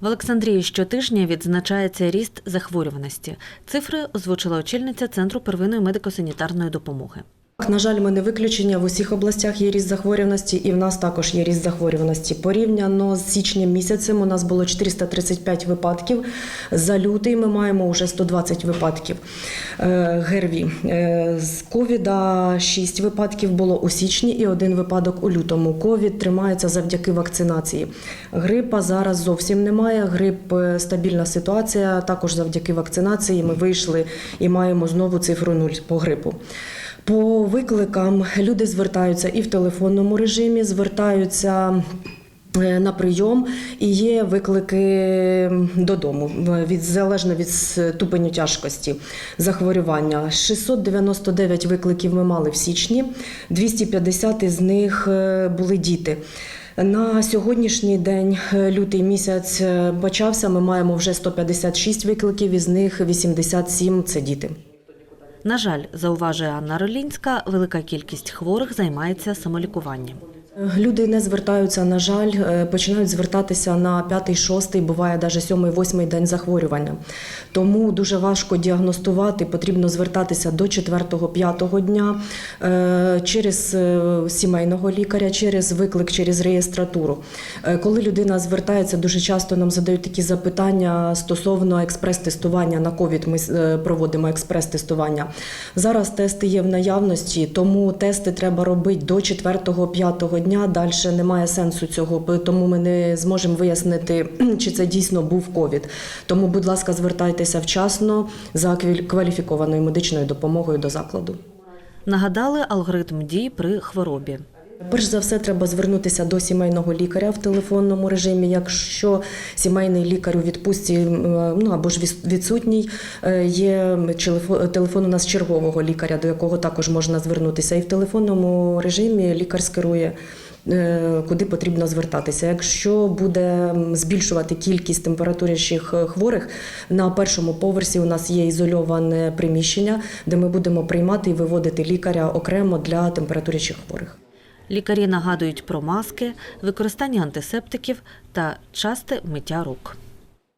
В Олександрії щотижня відзначається ріст захворюваності. Цифри озвучила очільниця Центру первинної медико-санітарної допомоги. На жаль, ми не виключення в усіх областях є ріст захворюваності, і в нас також є ріст захворюваності. Порівняно з січнем місяцем у нас було 435 випадків. За лютий ми маємо вже 120 випадків е, ГРВІ. Е, З ковіда 6 випадків було у січні і один випадок у лютому. Ковід тримається завдяки вакцинації. Грипа зараз зовсім немає. Грип е, стабільна ситуація. Також завдяки вакцинації ми вийшли і маємо знову цифру 0 по грипу. По викликам люди звертаються і в телефонному режимі, звертаються. е, На прийом і є виклики додому від залежно від ступеню тяжкості захворювання. 699 викликів ми мали в січні, 250 із них е, були діти. На сьогоднішній день, е, лютий місяць почався. Ми маємо вже 156 викликів, із них 87 – це діти. На жаль, зауважує Анна Ролінська, велика кількість хворих займається самолікуванням. Люди не звертаються, на жаль, е, починають звертатися на п'ятий, шостий, буває навіть сьомий, восьмий день захворювання. Тому дуже важко діагностувати, потрібно звертатися до четвертого, п'ятого дня е, через е, сімейного лікаря, через виклик, через реєстратуру. Коли людина звертається, дуже часто нам задають такі запитання стосовно експрес-тестування на ковід. Ми проводимо експрес-тестування. Зараз тести є в наявності, тому тести треба робити до 4-5 дня. Далі немає сенсу цього, тому ми не зможемо вияснити, чи це дійсно був ковід. Тому, будь ласка, звертайтеся вчасно за кваліфікованою медичною допомогою до закладу. Нагадали алгоритм дій при хворобі. Перш за все, треба звернутися до сімейного лікаря в телефонному режимі. Якщо сімейний лікар у відпустці ну або ж відсутній, е, є телефон у нас чергового лікаря, до якого також можна звернутися. І в телефонному режимі лікар скерує. е, Куди потрібно звертатися? Якщо буде збільшувати кількість температурящих е, хворих, на першому поверсі у нас є ізольоване приміщення, де ми будемо приймати і виводити лікаря окремо для температурящих хворих. Лікарі нагадують про маски, використання антисептиків та часте миття рук.